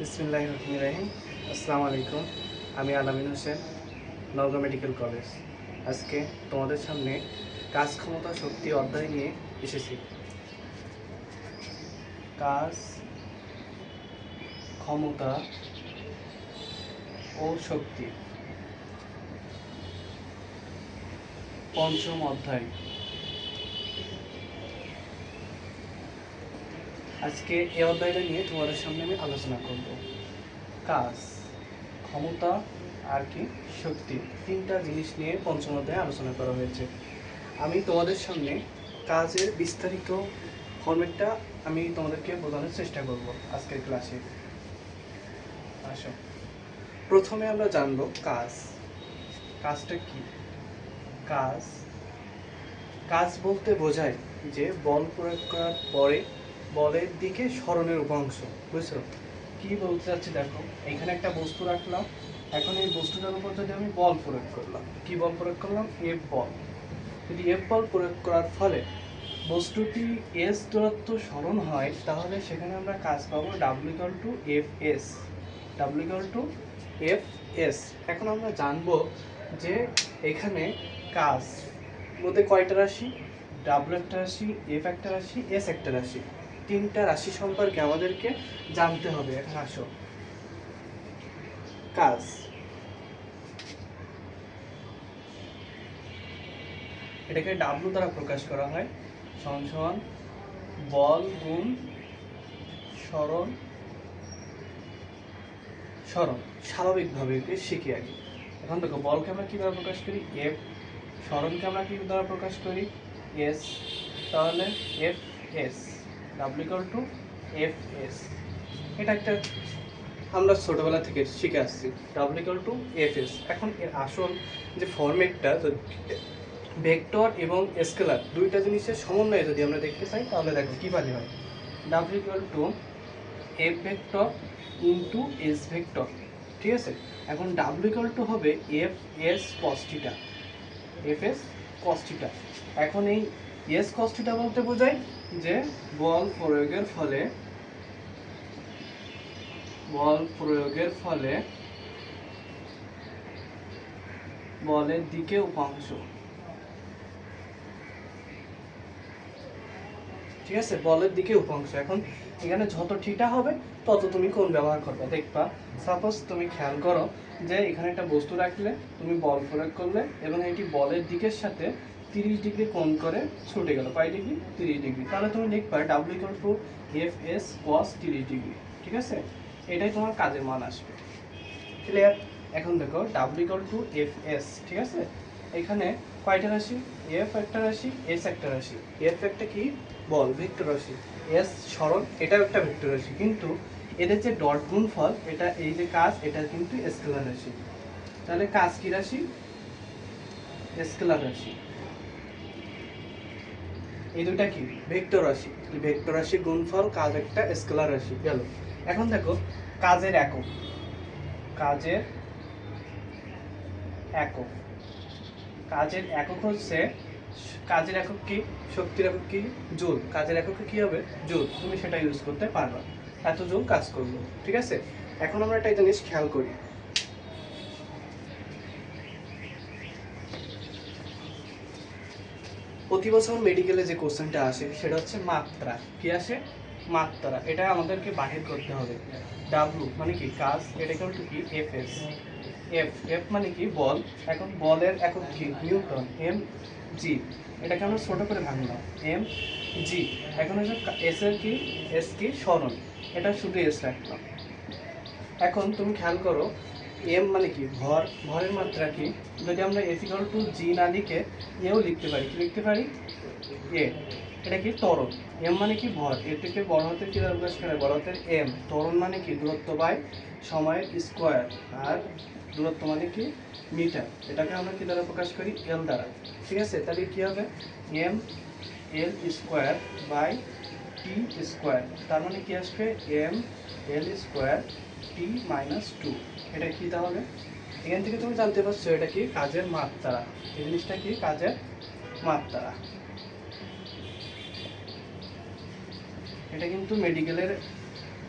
বিসমিল্লাহ আসসালামু আলাইকুম আমি আলামিন হোসেন, নওগাঁ মেডিকেল কলেজ। আজকে তোমাদের সামনে কাজ ক্ষমতা শক্তি অধ্যায় নিয়ে এসেছি। কাজ ক্ষমতা ও শক্তি। পঞ্চম অধ্যায়। আজকে এই অধ্যায়টা নিয়ে তোমাদের সামনে আমি আলোচনা করব। কাজ, ক্ষমতা আর কি শক্তি, তিনটা জিনিস নিয়ে পঞ্চম অধ্যায়ে আলোচনা করা হয়েছে। আমি তোমাদের সামনে কাজের বিস্তারিত ফর্মেটটা আমি তোমাদেরকে বোঝানোর চেষ্টা করব আজকের ক্লাসে আসো। প্রথমে আমরা জানব কাজ। কাজটা কি? কাজ। কাজ বলতে বোঝায় যে বল প্রয়োগ করার পরে বলের দিকে স্মরণের উপাংশ, বুঝছ? কি বলতে চাচ্ছি দেখো, এখানে একটা বস্তু রাখলাম, এখন এই বস্তুটার উপর যদি আমি বল প্রয়োগ করলাম, কি বল প্রয়োগ করলাম? এফ বল। যদি এফ বল প্রয়োগ করার ফলে বস্তুটি এস দূরত্ব স্মরণ হয়, তাহলে সেখানে আমরা কাজ পাবো W equal to F S W equal to F S এখন আমরা জানব যে এখানে কাজ, মধ্যে কয়টা রাশি? ডাব্লিউ একটা রাশি এফ একটা রাশি এস একটা রাশি। তিনটা রাশি সম্পর্কে আমাদেরকে জানতে হবে, এখন আসো। কাজ। এটাকে ডাব্লু দ্বারা প্রকাশ করা হয়। সমান বল গুণ স্মরণ স্মরণ। স্বাভাবিকভাবে শিখি আগে। এখন দেখো, বলকে আমরা কী দ্বারা প্রকাশ করি? এফ স্মরণকে আমরা কী দ্বারা প্রকাশ করি? এস তাহলে F S W equal to F S এটা একটা আমরা ছোটোবেলা থেকে শিখে আসছি। W equal to F S এখন এর আসল যে ফরম্যাটটা ভেক্টর এবং স্কেলার দুইটা জিনিসের সমন্বয়ে যদি আমরা দেখতে চাই, তাহলে দেখো কী পালি হয়। W equal to F vector into S vector ঠিক আছে? এখন ডাব্লিউ ইকাল টু হবে F S cos theta F S cos theta এখন এই এস কস্টিটা বলতে বোঝায় যে বল প্রয়োগের ফলে, বল প্রয়োগের ফলে বলের দিকে উপাংশ। ঠিক আছে? বলের দিকে উপাংশ। এখন এখানে যত ঠিটা হবে, তত তুমি কোন ব্যবহার করবে। দেখবা সাপোজ তুমি খেয়াল করো যে এখানে একটা বস্তু রাখলে, তুমি বল প্রয়োগ করলে এবং এটি বলের দিকের সাথে তিরিশ ডিগ্রি কোণ করে ছুটে গেল কয় ডিগ্রি, তিরিশ ডিগ্রি। তাহলে তুমি লিখবা W equal to F S cos তিরিশ ডিগ্রি, ঠিক আছে? এটাই তোমার কাজের মান আসবে। ক্লিয়ার এখন দেখো W equal to F S ঠিক আছে? এখানে কয়টা রাশি? এফ একটা রাশি এস একটা রাশি। এফ একটা কি? বল, ভেক্টর রাশি। এস সরল, এটাও একটা ভেক্টর রাশি। কিন্তু এদের যে ডট গুণফল, এটা এই যে কাজ, এটা কিন্তু স্কেলার রাশি। তাহলে কাজ কি রাশি? স্কেলার রাশি। এই দুইটা কি? ভেক্টর রাশি। ভেক্টর রাশি গুণফল, কাজ একটা স্কেলার রাশি, গেল। এখন দেখো, কাজের একক। কাজের একক। কাজের একক হচ্ছে কাজের একক কি? শক্তির একক কি? জুল। কাজের একক কি হবে? জুল। তুমি সেটা ইউজ করতে পারবা। এত জুল কাজ করব। ঠিক আছে? এখন আমরা একটা জিনিস খেয়াল করি। প্রতি বছর মেডিকেলে যে কোশ্চেনটা আসে, সেটা হচ্ছে মাত্রা। কি আসে? মাত্রা। এটা আমাদেরকে বাহির করতে হবে। ডাব্লু মানে কি? কাজ, এটা ইকুয়াল টু কি? এফ এস এফ এফ মানে কি? বল। এখন বলের একক কি? নিউটন এম জি এটাকে আমরা ছোটো করে ভাঙলাম এম জি এখন হচ্ছে এস এর কি? এস কি? স্মরণ এটা শুধু এস রাখলাম। এখন তুমি খেয়াল করো এম মানে কি? ভর ভরের মাত্রা কি? যদি আমরা এফ ইকাল টু জি না লিখে, এও লিখতে পারি। লিখতে পারি? এ এটা কি? ত্বরণ। এম মানে কি? ভর। এর থেকে বড় হাতের কি প্রকাশ করে বড় হাতের এম ত্বরণ মানে কি? দূরত্ব বাই সময়ের স্কোয়ার আর দূরত্ব মানে কি? মিটার এটাকে আমরা কি দ্বারা প্রকাশ করি? এল দ্বারা। ঠিক আছে? তাহলে কি হবে? M L square by T square তার মানে কি আসবে? M L square T minus two এটা কি তাহলে? এখান থেকে তুমি জানতে পারছ এটা কি কাজের মাত্রা। এই জিনিসটা কি কাজের মাত্রা? এটা কিন্তু মেডিকেলের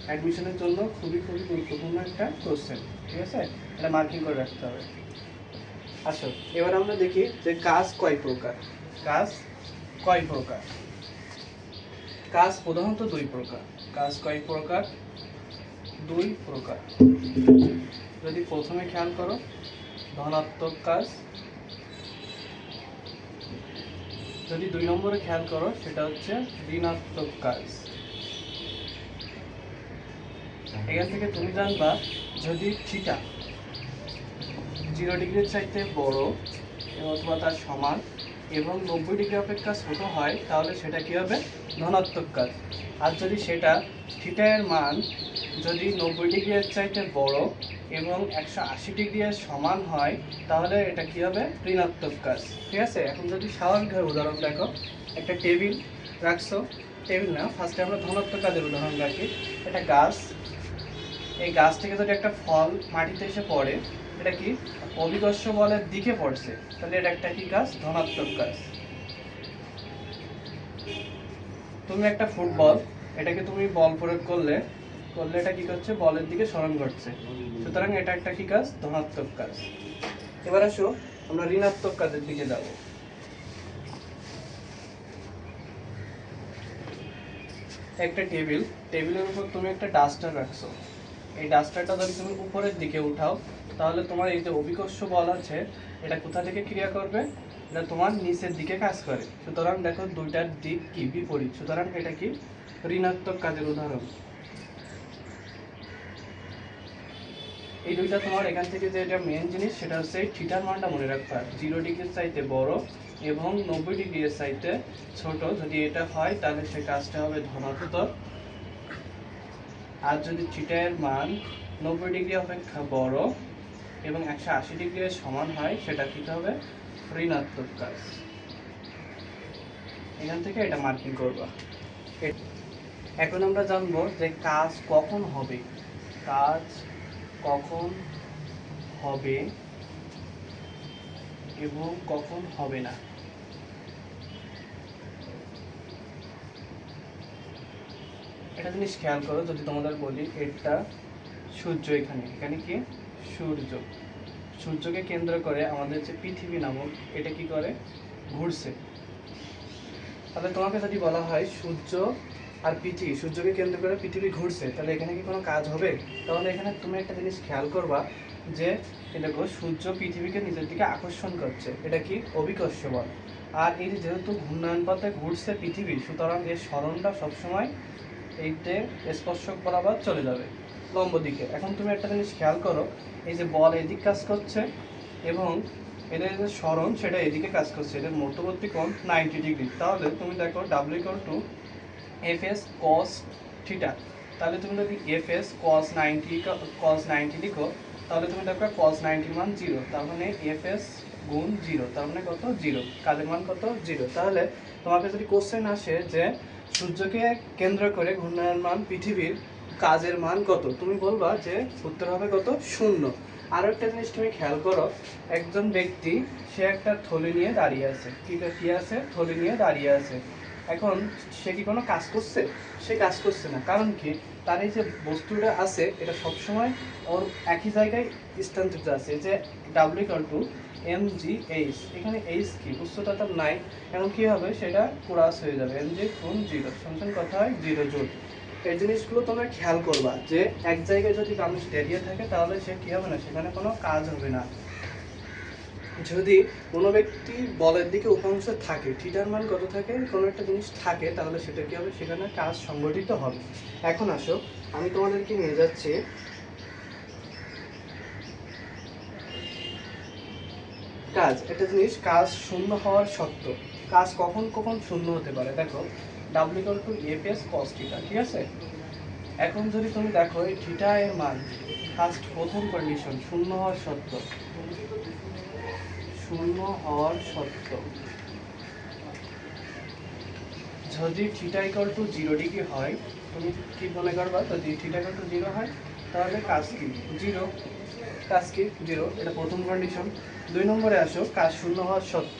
অ্যাডমিশনের জন্য খুবই খুবই গুরুত্বপূর্ণ একটা কোশ্চেন ঠিক আছে? এটা মার্কিং করে রাখতে হবে। আসো, এবার আমরা দেখি যে কাজ কয় প্রকার? কাজ কয় প্রকার? কাজ প্রধানত দুই প্রকার। কাজ কয় প্রকার? দুই প্রকার। যদি প্রথমে খেয়াল করো, ধনাত্মক কাজ। যদি দুই নম্বরে খেয়াল করো, সেটা হচ্ছে ঋণাত্মক কাজ। এখান থেকে তুমি জানবা, যদি থিটা জিরো ডিগ্রির চাইতে বড় অথবা তার সমান এবং নব্বই ডিগ্রি অপেক্ষা ছোট হয়, তাহলে সেটা কী হবে? ধনাত্মক কাজ। আর যদি সেটা থিটা এর মান যদি নব্বই ডিগ্রির চাইতে বড় এবং একশো আশি ডিগ্রি এর সমান হয়, তাহলে এটা কী হবে? ঋণাত্মক কাজ। ঠিক আছে? এখন যদি স্বাভাবিকভাবে উদাহরণ দেখো। একটা টেবিল রাখছো। টেবিল না ফার্স্টে আমরা ধনাত্মক কাজের উদাহরণ রাখি। একটা গাছ। এই গাছ থেকে যদি একটা ফল মাটিতে এসে পড়ে এটা কি? অভিকর্ষ বলের দিকে পড়ছে। তাহলে এটা একটা কি কাজ? ধনাত্মক কাজ। তুমি একটা ফুটবল, এটাকে তুমি বল প্রয়োগ করলে করলে এটা কি করছে? বলের দিকে স্মরণ করছে সুতরাং এটা একটা কি কাজ? ধনাত্মক কাজ। এবার আসো, আমরা ঋণাত্মক কাজের দিকে যাব। একটা টেবিল, টেবিলের উপর তুমি একটা ডাস্টার রাখছো। এই ডাস্টারটা যদি তুমি উপরের দিকে উঠাও তাহলে তোমার এই যে অভিকর্ষ বল আছে, এটা কোথা থেকে ক্রিয়া করবে? এটা তোমার নিচের দিকে কাজ করে। সুতরাং দেখো দুইটার দিক কি বিপরীত। সুতরাং এটা কি? ঋণাত্মক কাজের উদাহরণ। এই দুইটা তোমার এখান থেকে যে এটা মেন জিনিস, সেটা হচ্ছে থিটার মানটা মনে রাখবা। জিরো ডিগ্রির চাইতে বড় এবং নব্বই ডিগ্রির চাইতে ছোট। যদি এটা হয়, তাহলে সে কাজটা হবে ধনাত্মক। আর যদি থিটা এর মান নব্বই ডিগ্রি অপেক্ষা বড় এবং একশো আশি ডিগ্রি সমান হয়, সেটা কী হবে? ঋণাত্মক কাজ। এখান থেকে এটা মার্কিং করবা। এখন আমরা জানব যে কাজ কখন হবে। কাজ কখন হবে এবং কখন হবে না। একটা জিনিস খেয়াল করো, যদি তোমাদের বলি, এটা সূর্য এখানে। এখানে কি? সূর্য। সূর্যকে কেন্দ্র করে আমাদের যে পৃথিবী নামক, এটা কি করে? ঘুরছে। তাহলে তোমাকে যদি বলা হয় সূর্য আর পৃথিবী সূর্যকে কেন্দ্র করে পৃথিবী ঘুরছে, তাহলে এখানে কি কোনো কাজ হবে? তাহলে এখানে তুমি একটা জিনিস খেয়াল করবা যে দেখো, সূর্য পৃথিবীকে নিজের দিকে আকর্ষণ করছে। এটা কি? অভিকর্ষ বল আর এই যেহেতু ঘূর্ণায়ন পথে ঘুরছে পৃথিবী, সুতরাং এর স্মরণটা সবসময় এইতে স্পর্শক বরাবর চলে যাবে। লম্ব দিকে এখন তুমি একটা জিনিস খেয়াল করো, এই যে বল এদিক কাজ করছে এবং এদের যে স্মরণ, সেটা এদিকে কাজ করছে। এদের মধ্যবর্তী কোণ নাইনটি ডিগ্রি তাহলে তুমি দেখো W equal to F S cos theta তাহলে তুমি যদি F S cos ninety cos ninety লিখো, তাহলে তুমি দেখো কস নাইনটির মান জিরো তার মানে এফ এস গুণ জিরো তার মানে কত? জিরো কাজের মান কত? জিরো তাহলে তোমাকে যদি কোশ্চেন আসে যে সূর্যকে কেন্দ্র করে ঘূর্ণায়মান মান পৃথিবীর কাজের মান কত? তুমি বলবা যে উত্তর হবে কত? শূন্য। আরও একটা জিনিস তুমি খেয়াল করো, একজন ব্যক্তি, সে একটা থলি নিয়ে দাঁড়িয়ে আছে। কি কি আছে? থলি নিয়ে দাঁড়িয়ে আছে। এখন সে কি কোনো কাজ করছে? সে কাজ করছে না। কারণ কি? তার এই যে বস্তুটা আছে, এটা সবসময় ওর একই জায়গায় স্থানান্তরিত আছে যে W equal to M G H এখানে এইচ কি? বস্তুটা তার নাই। এখন কি হবে? সেটা ক্রাস হয়ে যাবে। এম জি গুণ জিরো সমান কথা হয় জিরো জুল এই জিনিসগুলো তোমরা খেয়াল করবা যে এক জায়গায় যদি মানুষ দাঁড়িয়ে থাকে তাহলে সে কি হবে না? সেখানে কোনো কাজ হবে না। যদি কোনো ব্যক্তি বলের দিকে উপাংশ থাকে, থিটার মান কত থাকে, কোনো একটা জিনিস থাকে, তাহলে সেটা কি হবে? সেখানে কাজ সংগঠিত হবে। এখন আসো, আমি তোমাদেরকে নিয়ে যাচ্ছি। কাজ, একটা জিনিস কাজ শূন্য হওয়ার সত্য কাজ কখন কখন শূন্য হতে পারে? দেখো W equal to F S cos theta ঠিক আছে? এখন যদি তুমি দেখো, এই থিটা এর মান ফার্স্ট প্রথম কন্ডিশন শূন্য হওয়ার সত্য। শূন্য হওয়ার সত্য। যদি theta equal to zero degree হয়, তুমি কি মনে করবা? যদি থিটা ইকুয়াল টু জিরো হয়, তাহলে কাজ কি? জিরো কাজ কি? জিরো এটা প্রথম কন্ডিশন দুই নম্বরে আসো, কাজ শূন্য হওয়ার সত্য।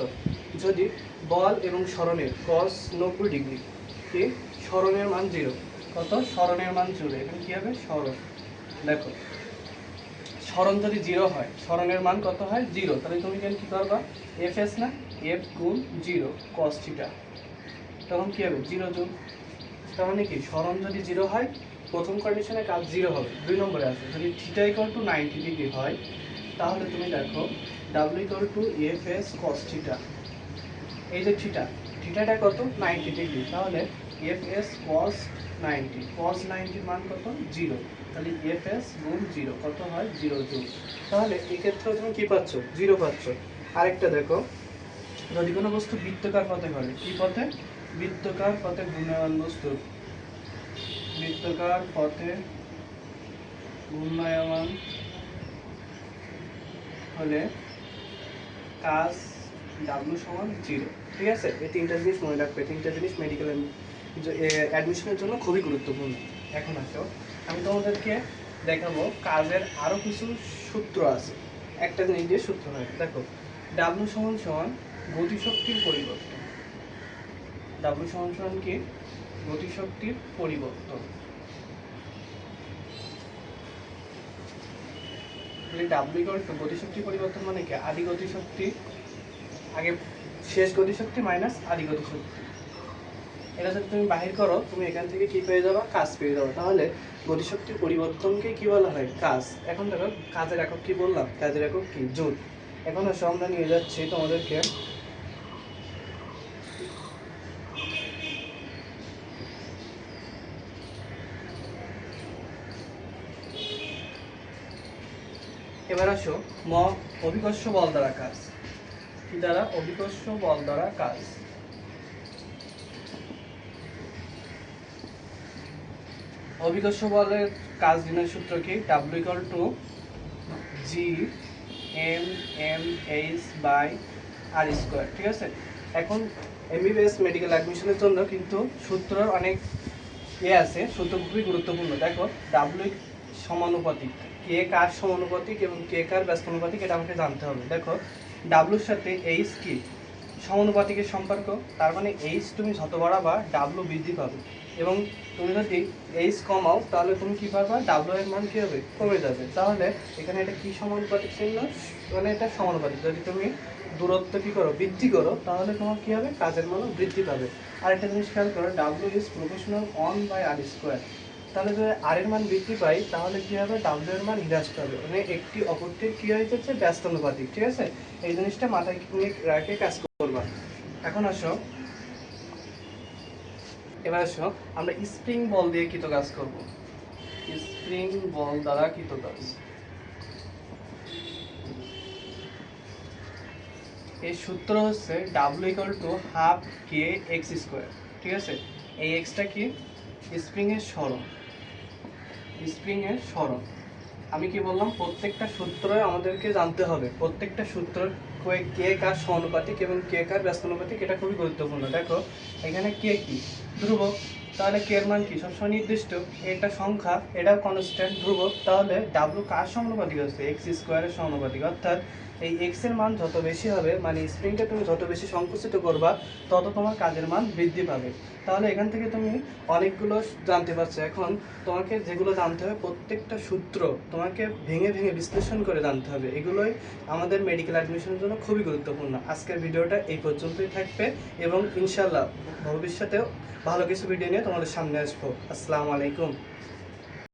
যদি বল এবং স্মরণের কস নব্বই ডিগ্রি কি? স্মরণের মান জিরো। কত? স্মরণের মান জুড়ে এখানে কি হবে? স্মরণ। দেখো, স্মরণ যদি জিরো হয়, স্মরণের মান কত হয়? জিরো। তাহলে তুমি এখানে কী করবা? এফ এস না? এফ গুণ জিরো কস থিটা। তখন কী হবে? জিরো জুল তার মানে কি? স্মরণ যদি জিরো হয়, প্রথম কন্ডিশনে কাজ জিরো হবে। দুই নম্বরে আছে। যদি theta equal to ninety degree হয়, তাহলে তুমি দেখো W equal to F S cos theta. এই যে থিটা থিটাটা কত? Ninety degree. তাহলে F S cos ninety. Cos নাইনটির মান কত? জিরো। তাহলে এফ এস গুণ জিরো। কত হয়? জিরো জুল তাহলে এক্ষেত্রে তুমি কি পাচ্ছ? জিরো পাচ্ছ। আরেকটা দেখো। যদি কোনো বস্তু বৃত্তকার পথে ঘটে কি পথে? বৃত্তকার পথে ঘূর্ণায়মান বস্তু। বৃত্তকার পথে ঘূর্ণায়মান হলে কাজ ডাব্লু সমান জিরো। ঠিক আছে? এই তিনটা জিনিস মনে রাখবে তিনটা জিনিস মেডিকেল অ্যাডমিশনের জন্য খুবই গুরুত্বপূর্ণ। এখন আসো। আমি তোমাদেরকে দেখাবো কাজের আরও কিছু সূত্র আছে। একটা জিনিস দিয়ে সূত্র হয়। দেখো ডাব্লু সমান সমান গতিশক্তির পরিবর্তন। ডাব্লু সমান সমান কি? গতিশক্তির পরিবর্তন। ডাব্লু গতিশক্তি পরিবর্তন মানে কি? আদি গতিশক্তি আগে শেষ গতিশক্তি মাইনাস আদি গতিশক্তি এটা যদি তুমি বাহির করো, তুমি এখান থেকে কি পেয়ে যাবা? কাজ পেয়ে যাবে। তাহলে গতিশক্তির পরিবর্তনকে কি বলা হয়? কাজ। এখন দেখো, কাজের একক কি বললাম? কাজের একক কি? জুল এখন আসো, আমরা নিয়ে যাচ্ছি তোমাদেরকে। এবার আসো ম অভিকর্ষ বল দ্বারা কাজ। দ্বারা? অভিকর্ষ বল দ্বারা কাজ। অভিকর্ষ বলের কাজ নির্ণয় সূত্র কি? W equal to G M M H by R square ঠিক আছে? এখন এমবিবিএস মেডিকেল অ্যাডমিশনের জন্য কিন্তু সূত্র অনেক ইয়ে আছে, সূত্র খুবই গুরুত্বপূর্ণ। দেখো ডাব্লিউ সমানুপাতিক। কে কার সমানুপাতিক এবং কে কার ব্যস্তানুপাতিক এটা আমাকে জানতে হবে। দেখো ডাব্লুর সাথে এইচ কি? সমানুপাতিকের সম্পর্ক, তার মানে এইচ তুমি যত বাড়াবা ডাব্লু বৃদ্ধি পাবে। এবং তুমি যদি এইচ কমাও, তাহলে তুমি কী পারবা ডাব্লু এর মান কি হবে? কমে যাবে। তাহলে এখানে এটা কী সমানুপাতিক চিহ্ন? মানে এটা সমানুপাতিক। যদি তুমি দূরত্ব কী করো, বৃদ্ধি করো, তাহলে তোমার কী হবে? কাজের মানও বৃদ্ধি পাবে। আর একটা জিনিস খেয়াল করো W is proportional on by R square তাহলে যদি আর এর মান বৃদ্ধি পাই, তাহলে কি হবে? ডাব্লিউ এর মান হ্রাস পাবে। মানে একটি অপরটির কি হয়েছে ব্যস্তানুপাতিক, ঠিক আছে? এই জিনিসটা মাথায় নিয়ে রাখে কাজ করবা। এখন আসো। এবার আসো। আমরা স্প্রিং বল দিয়ে কৃত কাজ করব। স্প্রিং বল দ্বারা কৃত কাজ। এই সূত্র হচ্ছে W equal to half K X square ঠিক আছে? এই এক্সটা কি? স্প্রিং এর সরণ। স্প্রিং এর সরণ। আমি কি বললাম, প্রত্যেকটা সূত্র আমাদেরকে জানতে হবে। প্রত্যেকটা সূত্র কে কার সমানুপাতিক এবং কে কার ব্যস্তানুপাতিক, এটা খুবই গুরুত্বপূর্ণ। দেখো, এখানে কে কি? ধ্রুবক। তাহলে কে এর মান কি? সবসময় নির্দিষ্ট? এটা সংখ্যা এটাও কনস্ট্যান্ট ধ্রুবক, তাহলে ডাব্লু কার সমানুপাতিক হচ্ছে? এক্স স্কোয়ারের সমানুপাতিক। অর্থাৎ এই এক্সের মান যত বেশি হবে মানে স্প্রিংটা তুমি যত বেশি সংকুচিত করবা, তত তোমার কাজের মান বৃদ্ধি পাবে। তাহলে এখান থেকে তুমি অনেকগুলো জানতে পারছ। এখন তোমাকে যেগুলো জানতে হবে, প্রত্যেকটা সূত্র তোমাকে ভেঙে ভেঙে বিশ্লেষণ করে জানতে হবে। এগুলোই আমাদের মেডিকেল অ্যাডমিশনের জন্য খুবই গুরুত্বপূর্ণ। আজকের ভিডিওটা এই পর্যন্তই থাকবে এবং ইনশাল্লাহ ভবিষ্যতেও ভালো কিছু ভিডিও নিয়ে তোমাদের সামনে আসব। আসসালামু আলাইকুম।